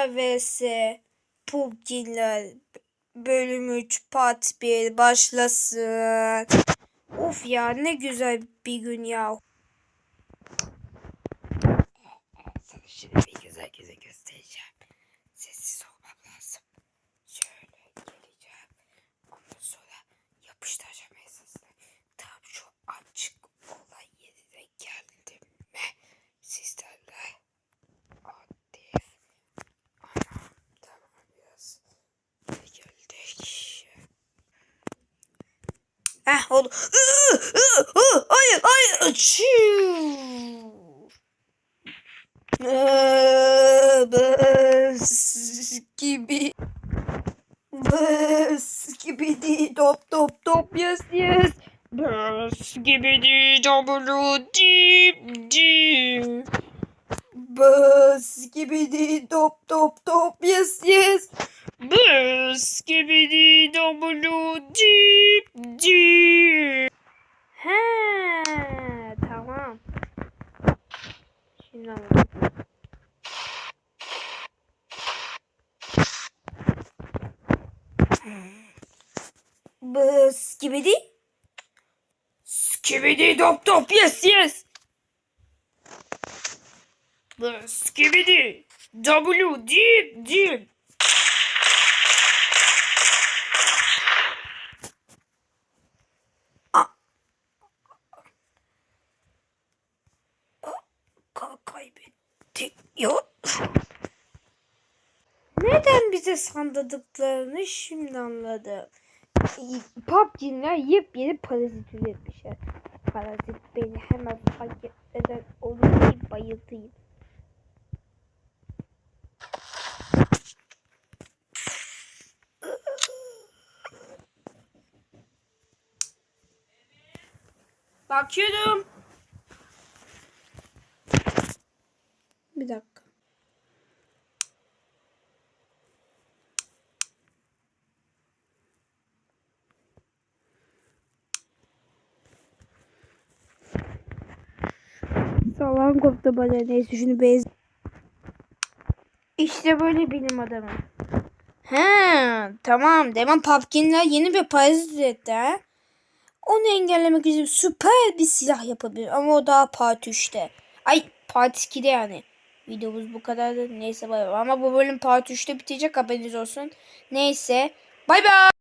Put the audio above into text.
Popkinler vs. Popkinler bölüm 3 part 1 başlasın. Of ya ne güzel bir gün ya. Sana şimdi bir güzel güzel göstereceğim. Sessiz olmam lazım. Şöyle geleceğim. Ondan sonra yapıştıracağım Heh oldu. Iı, ıı, Hayır hayır. Bıs gibi. Bıs gibi değil. Top top top yes yes. Bıs gibi değil. W dip dip. Bıs gibi değil. Top top top yes yes. Bıs gibi. W dip dip. He tamam. Şimdi anladım. Bu skibidi? Skibidi dop dop yes yes. Skibidi W dip dip. Kaybettik. Yok. Neden bize sandırdıklarını şimdi anladım. PUBG'ler yepyeni parazit üretmişler. Parazit beni hemen fark etmeden onu bir bayıltayım. Bakıyorum. Bir dakika. Sağlam koptu bana neyse şunu bez. İşte böyle bilim adamı. He tamam demin Pumpkin'ler yeni bir parazit üretti ha. Onu engellemek için süper bir silah yapabilir ama o daha part 3'te. Ay part 2'de yani. Videomuz bu kadardı. Neyse bay bay. Ama bu bölüm part 3'te bitecek haberiniz olsun. Neyse. Bay bay.